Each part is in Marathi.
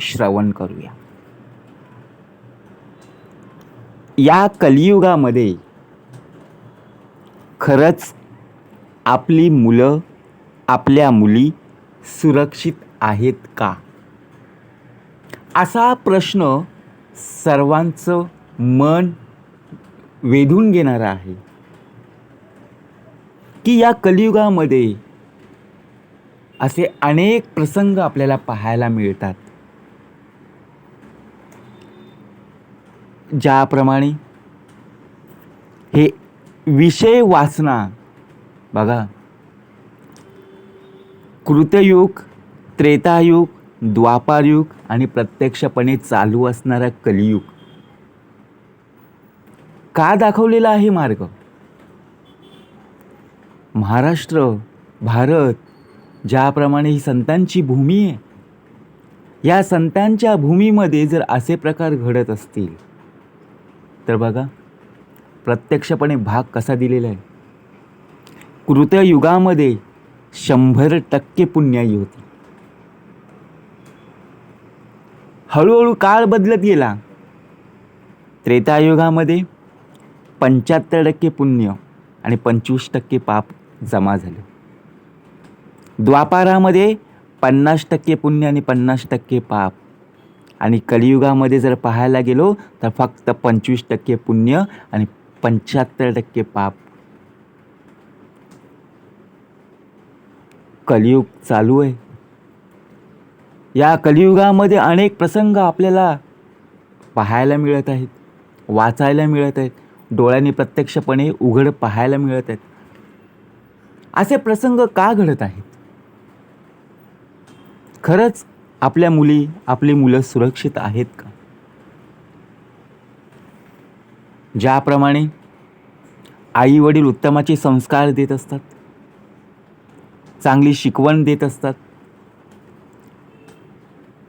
श्रवण करूया. या कलियुगामध्ये खरंच आपली मुलं आपल्या मुली सुरक्षित आहेत का? असा प्रश्न सर्वांचं मन वेधून घेणारा आहे. की या कलियुगामध्ये असे अनेक प्रसंग आपल्याला पाहायला मिळतात. ज्याप्रमाणे हे विषय वाचना बघा. कृतयुग त्रेतायुग द्वापारयुग आणि प्रत्यक्षपणे चालू असणारा कलियुग. का दाखवलेला आहे मार्ग? महाराष्ट्र भारत ज्याप्रमाणे ही संतांची भूमी आहे या संतांच्या भूमीमध्ये जर असे प्रकार घडत असतील तर बघा प्रत्यक्षपणे भाग कसा दिलेला आहे. कृतयुगामध्ये शंभर टक्के पुण्याई होती. हळूहळू काळ बदलत गेला. त्रेतायुगामध्ये पंच्याहत्तर टक्के पुण्य आणि पंचवीस टक्के पाप जमा झाले. द्वापारामध्ये पन्नास टक्के पुण्य आणि पन्नास टक्के पाप. आणि कलियुगामध्ये जर पाहायला गेलो तर फक्त पंचवीस टक्के पुण्य आणि पंच्याहत्तर टक्के पाप. कलियुग चालू आहे. या कलियुगामध्ये अनेक प्रसंग आपल्याला पाहायला मिळत आहेत वाचायला मिळत आहेत डोळ्यांनी प्रत्यक्षपणे उघड पाहायला मिळत आहेत. असे प्रसंग का घडत आहेत? खरंच आपल्या मुली आपली मुलं सुरक्षित आहेत का? ज्याप्रमाणे आई वडील उत्तमाचे संस्कार देत असतात चांगली शिकवण देत असतात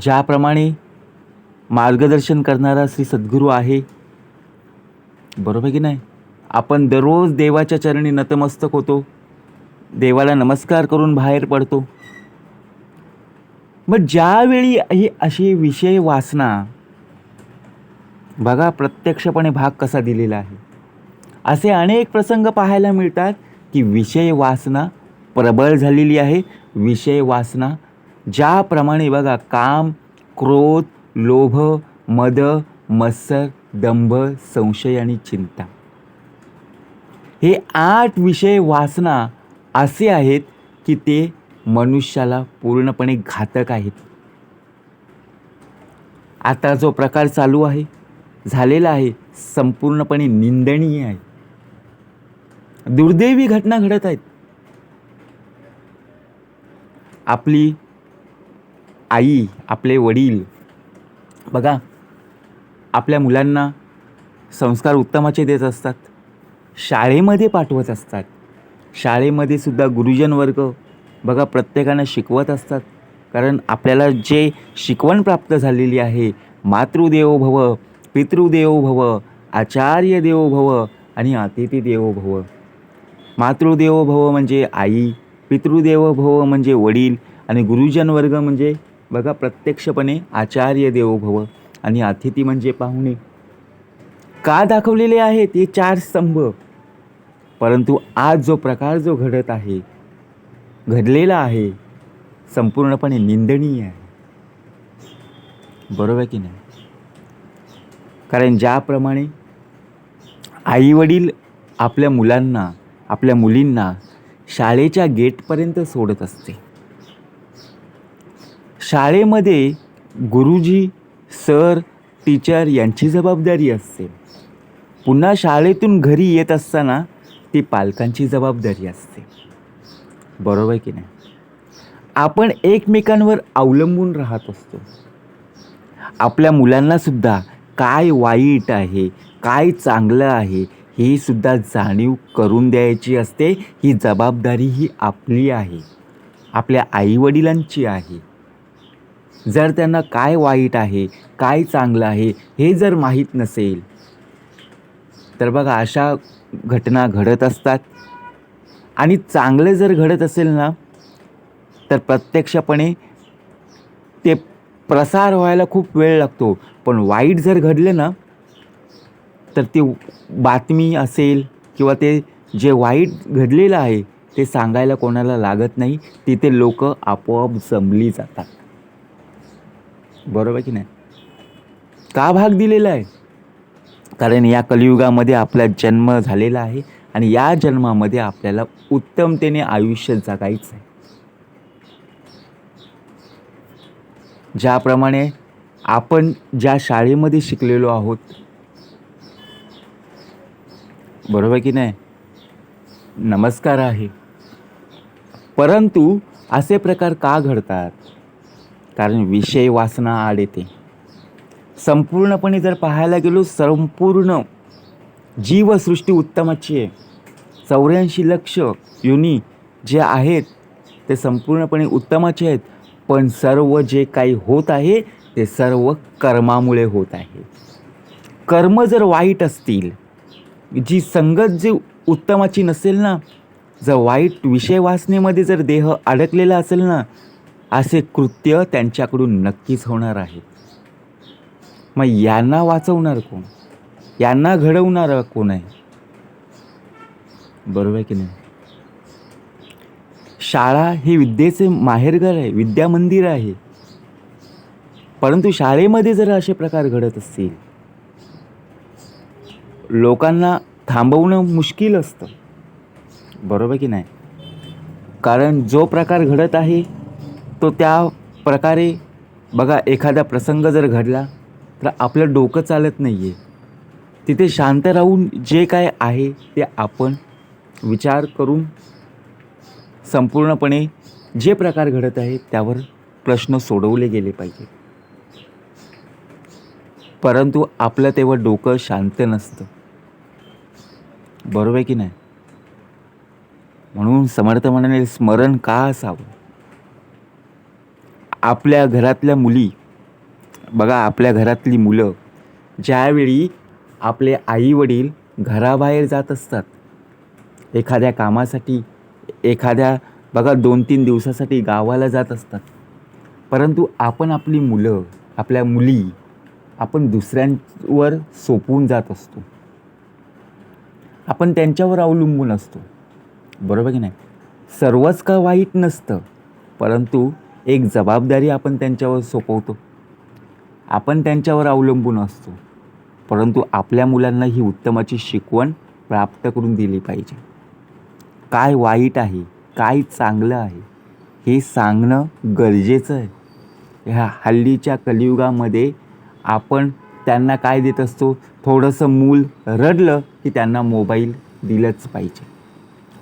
ज्याप्रमाणे मार्गदर्शन करणारा श्री सद्गुरू आहे बरोबर की नाही? आपण दररोज देवाच्या चरणी नतमस्तक होतो देवाला नमस्कार करून बाहेर पडतो मग ज्यावेळी ही अशी विषय वाचना बघा प्रत्यक्षपणे भाग कसा दिलेला आहे. असे अनेक प्रसंग पाहायला मिळतात की विषय वासना प्रबळ झालेली आहे. विषय वासना ज्याप्रमाणे बघा काम क्रोध लोभ मद मत्सर दंभ संशय आणि चिंता. हे आठ विषय वासना असे आहेत की ते मनुष्याला पूर्णपणे घातक आहेत. आता जो प्रकार चालू आहे झालेला आहे संपूर्णपणे निंदनीय आहे. दुर्दैवी घटना घडत आहेत. आपली आई आपले वडील बघा आपल्या मुलांना संस्कार उत्तमाचे देत असतात. शाळेमध्ये पाठवत असतात. शाळेमध्ये सुद्धा गुरुजन वर्ग बघा प्रत्येकानं शिकवत असतात. कारण आपल्याला जे शिकवण प्राप्त झालेली आहे मातृदेवो भव पितृदेवो भव आचार्य देवो भव आणि अतिथी देवो भव मातृदेवो भव म्हणजे आई पितृदेवो भव म्हणजे वडील आणि गुरुजन वर्ग म्हणजे बघा प्रत्यक्षपणे आचार्य देवो भव आणि अतिथी म्हणजे पाहुणे. का दाखवलेले आहेत हे चार स्तंभ? परंतु आज जो प्रकार जो घडत आहे घडलेला आहे. संपूर्णपणे निंदनीय आहे. बरोबर की नाही? कारण ज्याप्रमाणे आईवडील आपल्या मुलांना आपल्या मुलींना शाळेच्या गेटपर्यंत सोडत असते. शाळेमध्ये गुरुजी सर टीचर यांची जबाबदारी असते. पुन्हा शाळेतून घरी येत असताना ती पालकांची जबाबदारी असते. बरोबर की नाही? आपण एकमेकांवर अवलंबून राहत असतो. आपल्या मुलांनासुद्धा काय वाईट आहे काय चांगलं आहे ही सुद्धा जाणीव करून द्यायची असते. ही जबाबदारी ही आपली आहे. आपल्या आईवडिलांची आहे. जर त्यांना काय वाईट आहे काय चांगलं आहे हे जर माहीत नसेल तर बघा अशा घटना घडत असतात. आणि चांगले जर घडत असेल ना तर प्रत्यक्षपणे ते प्रसार व्हायला खूप वेळ लागतो. पण वाईट जर घडले ना तर ती बातमी असेल किंवा ते जे वाईट घडलेलं आहे ते सांगायला कोणाला लागत नाही. तिथे लोक आपोआप जमली जातात. बरोबर की नाही? का भाग दिलेला आहे? कारण या कलियुगामध्ये आपला जन्म झालेला आहे. आणि या जन्मामध्ये आपल्याला उत्तमतेने आयुष्य जगायचं आहे ज्याप्रमाणे आपण ज्या शाळेमध्ये शिकलेलो आहोत बरोबर की नाही? नमस्कार आहे. परंतु असे प्रकार का घडतात? कारण विषय वासना आड येते. संपूर्णपणे जर पाहायला गेलो संपूर्ण जीवसृष्टी उत्तमाची आहे. चौऱ्याऐंशी लक्ष युनी जे आहेत ते संपूर्णपणे उत्तमाचे आहेत. पण सर्व जे काही होत आहे ते सर्व कर्मामुळे होत आहे. कर्म जर वाईट असतील जी संगत जी उत्तमाची नसेल ना जर वाईट विषय वासनेमध्ये जर देह अडकलेला असेल ना असे कृत्य त्यांच्याकडून नक्कीच होणार आहे. मग यांना वाचवणार कोण? यांना घडवणारा कोण आहे? बरोबर आहे की नाही? शाळा हे विद्येचे माहेरघर आहे विद्या मंदिर आहे. परंतु शाळेमध्ये जर असे प्रकार घडत असतील लोकांना थांबवणं मुश्किल असतं. बरोबर की नाही? कारण जो प्रकार घडत आहे तो त्या प्रकारे बघा एखादा प्रसंग जर घडला तर आपलं डोकं चालत नाही आहे तिथे शांत राहून जे काय आहे ते आपण विचार करून संपूर्णपणे जे प्रकार घडत आहे त्यावर प्रश्न सोडवले गेले पाहिजे. परंतु आपलं तेव्हा डोकं शांत नसतं. बरोबर आहे की नाही? म्हणून समर्थ म्हणाले स्मरण का असावं? आपल्या घरातल्या मुली बघा आपल्या घरातली मुलं ज्यावेळी आपले आई वडील घराबाहेर जात असतात. एखाद्या कामासाठी एखाद्या बघा दोन तीन दिवसासाठी गावाला जात असतात. परंतु आपण आपली मुलं आपल्या मुली आपण दुसऱ्यांवर सोपवून जात असतो. आपण त्यांच्यावर अवलंबून असतो. बरोबर की नाही? सर्वच का वाईट नसतं परंतु एक जबाबदारी आपण त्यांच्यावर सोपवतो. आपण त्यांच्यावर अवलंबून असतो. परंतु आपल्या मुलांना ही उत्तमाची शिकवण प्राप्त करून दिली पाहिजे. काय वाईट आहे? काय चांगलं आहे? हे सांगणं गरजेचं आहे. ह्या हल्लीच्या कलियुगामध्ये आपण त्यांना काय देत असतो? थोडंसं मूल रडलं की त्यांना मोबाईल दिलंच पाहिजे.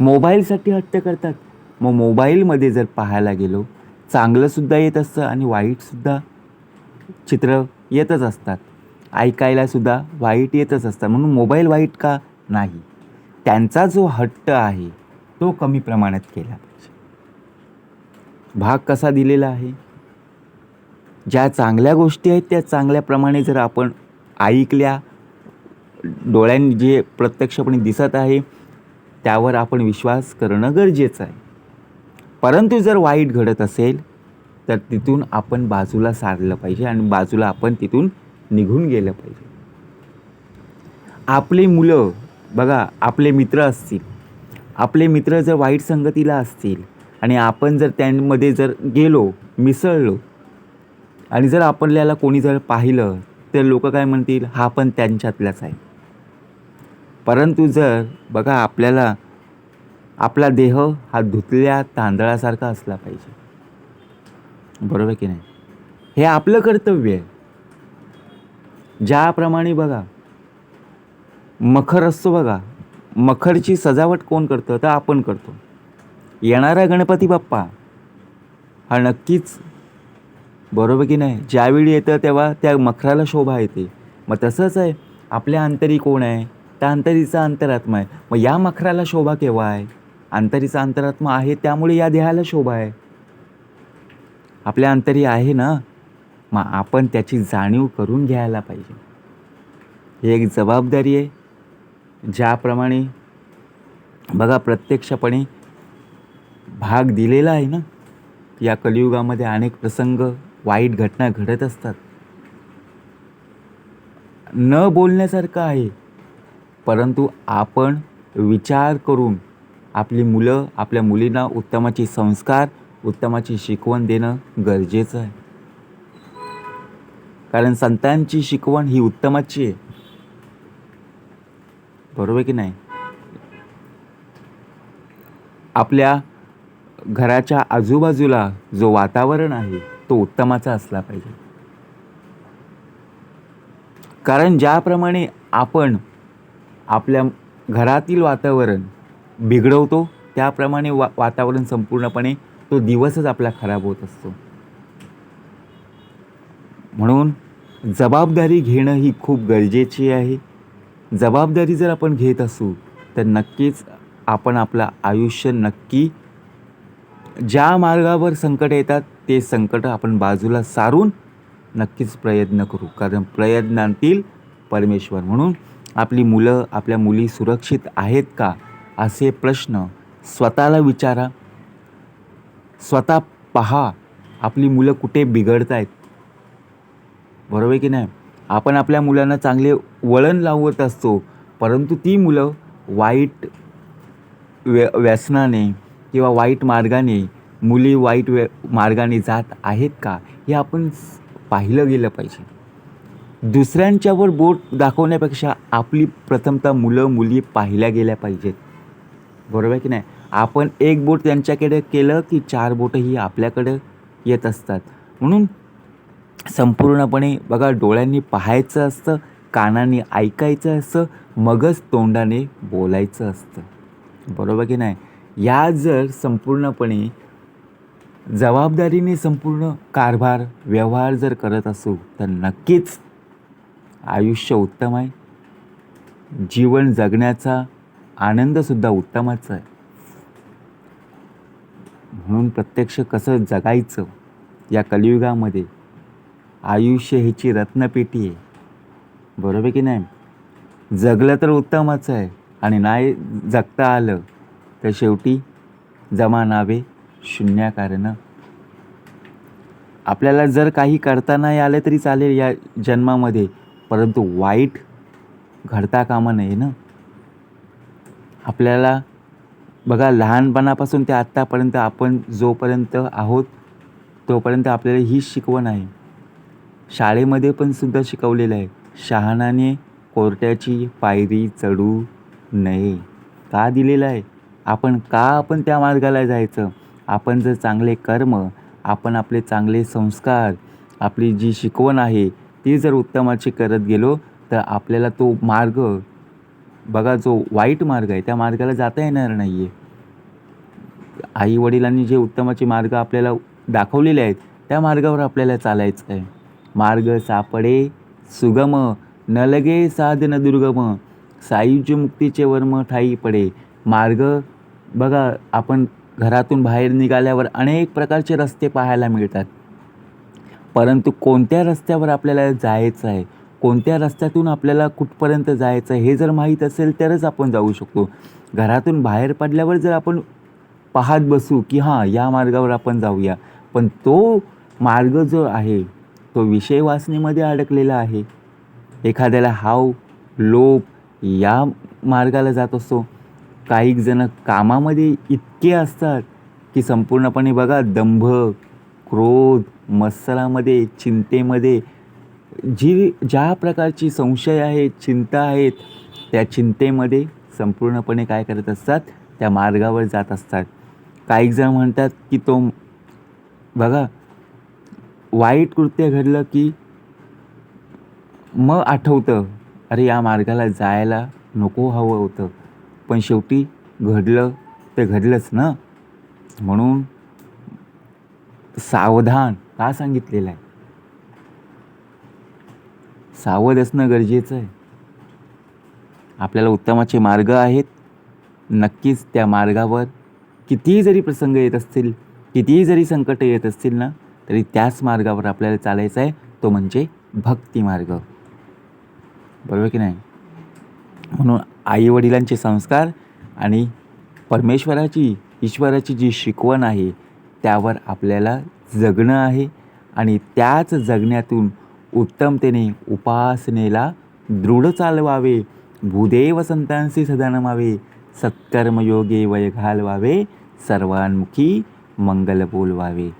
मोबाईलसाठी हट्ट करतात. मग मोबाईलमध्ये जर पाहायला गेलो चांगलंसुद्धा येत असतं आणि वाईटसुद्धा चित्र येतच असतात. ऐकायलासुद्धा वाईट येतच असतात म्हणून मोबाईल वाईट का? नाही. त्यांचा जो हट्ट आहे तो कमी प्रमाणात केला पाहिजे. भाग कसा दिलेला आहे? ज्या चांगल्या गोष्टी आहेत त्या चांगल्याप्रमाणे जर आपण ऐकल्या डोळ्यांनी जे प्रत्यक्षपणे दिसत आहे त्यावर आपण विश्वास करणं गरजेचं आहे. परंतु जर वाईट घडत असेल तर तिथून आपण बाजूला सारलं पाहिजे आणि बाजूला आपण तिथून निघून गेलं पाहिजे. आपले मुलं बघा आपले मित्र असतील आपले मित्र जर वाईट संगतीला असतील आणि आपण जर त्यांमध्ये जर गेलो मिसळलो आणि जर आपल्याला कोणी जर पाहिलं तर लोक काय म्हणतील? हा पण त्यांच्यातलाच आहे. परंतु जर बघा आपल्याला आपला देह हा धुतल्या तांदळासारखा असला पाहिजे. बरोबर की नाही? हे आपलं कर्तव्य आहे. ज्याप्रमाणे बघा मखर असतो बघा मखरची सजावट कोण करतं? तर आपण करतो. येणारा गणपती बाप्पा हा नक्कीच बरोबर की नाही? ज्यावेळी येतं तेव्हा त्या मखराला शोभा येते. मग तसंच आहे आपल्या अंतरी कोण आहे? त्या अंतरीचा अंतरात्मा आहे. मग या मखराला शोभा केव्हा आहे? अंतरीचा अंतरात्मा आहे त्यामुळे या देहाला शोभा आहे. आपल्या अंतरी आहे ना? मग आपण त्याची जाणीव करून घ्यायला पाहिजे. ही एक जबाबदारी आहे. ज्याप्रमाणे बघा प्रत्यक्षपणे भाग दिलेला आहे ना या कलियुगामध्ये अनेक प्रसंग वाईट घटना घडत असतात. न बोलण्यासारखं आहे परंतु आपण विचार करून आपली मुलं आपल्या मुलींना उत्तमाचे संस्कार उत्तमाची शिकवण देणं गरजेचं आहे. कारण संतांची शिकवण ही उत्तमाची आहे. बरोबर की नाही? आपल्या घराच्या आजूबाजूला जो वातावरण आहे तो उत्तमाचा असला पाहिजे. कारण ज्याप्रमाणे आपण आपल्या घरातील वातावरण बिघडवतो त्याप्रमाणे वा वातावरण संपूर्णपणे तो दिवसच आपला खराब होत असतो. म्हणून जबाबदारी घेणं ही खूप गरजेची आहे. जबाबदारी जर आपण घेत असू तर नक्कीच आपण आपलं आयुष्य नक्की ज्या मार्गावर संकट येतात ते संकट आपण बाजूला सारून नक्कीच प्रयत्न करू. कारण प्रयत्नांतील परमेश्वर म्हणून आपली मुलं आपल्या मुली सुरक्षित आहेत का असे प्रश्न स्वतःला विचारा. स्वतः पहा आपली मुलं कुठे बिघडत आहेत बरोबर की नाही? आपण आपल्या मुलांना चांगले वळण लावत असतो परंतु ती मुलं वाईट व्य व्यसनाने किंवा वाईट मार्गाने मुली वाईट व्य मार्गाने जात आहेत का? हे आपण पाहिलं गेलं पाहिजे. दुसऱ्यांच्यावर बोट दाखवण्यापेक्षा आपली प्रथमतः मुलं मुली पाहिल्या गेल्या पाहिजेत. बरोबर आहे की नाही? आपण एक बोट त्यांच्याकडे केलं की चार बोटं ही आपल्याकडं येत असतात. म्हणून संपूर्णपणे बघा डोळ्यांनी पाहायचं असतं कानांनी ऐकायचं असतं मगच तोंडाने बोलायचं असतं. बरोबर की नाही? या जर संपूर्णपणे जबाबदारीने संपूर्ण कारभार व्यवहार जर करत असू तर नक्कीच आयुष्य उत्तम आहे. जीवन जगण्याचा आनंदसुद्धा उत्तमच आहे. म्हणून प्रत्यक्ष कसं जगायचं या कलियुगामध्ये आयुष्य ह्याची रत्नपेटी आहे. बरोबर की नाही? जगलं तर उत्तमच आहे. आणि नाही जगता आलं तर शेवटी जमा नावे शून्याकारण. आपल्याला जर काही करता नाही आलं तरी चालेल या जन्मामध्ये परंतु वाईट घडता कामा नये ना? आपल्याला बघा लहानपणापासून ते आत्तापर्यंत आपण जोपर्यंत आहोत तोपर्यंत आपल्याला हीच शिकवण आहे. शाळेमध्ये पण सुद्धा शिकवलेलं आहे. शहाणाने कोर्टाची पायरी चढू नये. का दिलेलं आहे? आपण का आपण त्या मार्गाला जायचं? आपण जर चांगले कर्म आपण आपले चांगले संस्कार आपली जी शिकवण आहे ती जर उत्तमाची करत गेलो तर आपल्याला तो मार्ग बघा जो वाईट मार्ग आहे त्या मार्गाला जाता येणार नाही आहे आई वडिलांनी जे उत्तमाचे मार्ग आपल्याला दाखवलेले आहेत त्या मार्गावर आपल्याला चालायचं आहे. मार्ग सापडे सुगम न लगे साधन दुर्गम सायुज्य मुक्तीचे वर्म ठाई पडे मार्ग बघा आपण घरातून बाहेर निघाल्यावर अनेक प्रकारचे रस्ते पाहायला मिळतात. परंतु कोणत्या रस्त्यावर आपल्याला जायचं आहे? कोणत्या रस्त्यातून आपल्याला कुठपर्यंत जायचं आहे हे जर माहीत असेल तरच आपण जाऊ शकतो. घरातून बाहेर पडल्यावर जर आपण पाहत बसू की हां या मार्गावर आपण जाऊया. पण तो मार्ग जो आहे तो विषय वाचनेमध्ये अडकलेला आहे. एखाद्याला हाव लोभ या मार्गाला जात असतो. काही जण कामामध्ये इतके असतात की संपूर्णपणे बघा दंभ क्रोध मत्सरामध्ये चिंतेमध्ये जी ज्या प्रकारची संशय आहेत चिंता आहेत त्या चिंतेमध्ये संपूर्णपणे काय करत असतात? त्या मार्गावर जात असतात. काही जण म्हणतात की तो बघा वाईट कृत्य घडलं की मग आठवतं अरे या मार्गाला जायला नको हवं होतं. पण शेवटी घडलं ते घडलंच ना? म्हणून सावधान का सांगितलेलं आहे? सावध असणं गरजेचं आहे. आपल्याला उत्तमाचे मार्ग आहेत. नक्कीच त्या मार्गावर कितीही जरी प्रसंग येत असतील कितीही जरी संकट येत असतील ना तरी त्याच मार्गावर आपल्याला चालायचं आहे तो म्हणजे भक्ती मार्ग. बरोबर की नाही? म्हणून आई वडिलांचे संस्कार आणि परमेश्वराची ईश्वराची जी शिकवण आहे त्यावर आपल्याला जगणं आहे आणि त्याच जगण्यातून उत्तमतेने उपासनेला दृढ चालवावे भूदेव संतांशी सदानमावे सत्कर्मयोगे वय घालवावे सर्वांमुखी मंगल बोलवावे.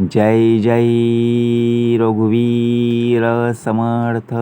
जय जय रघुवीर समर्थ।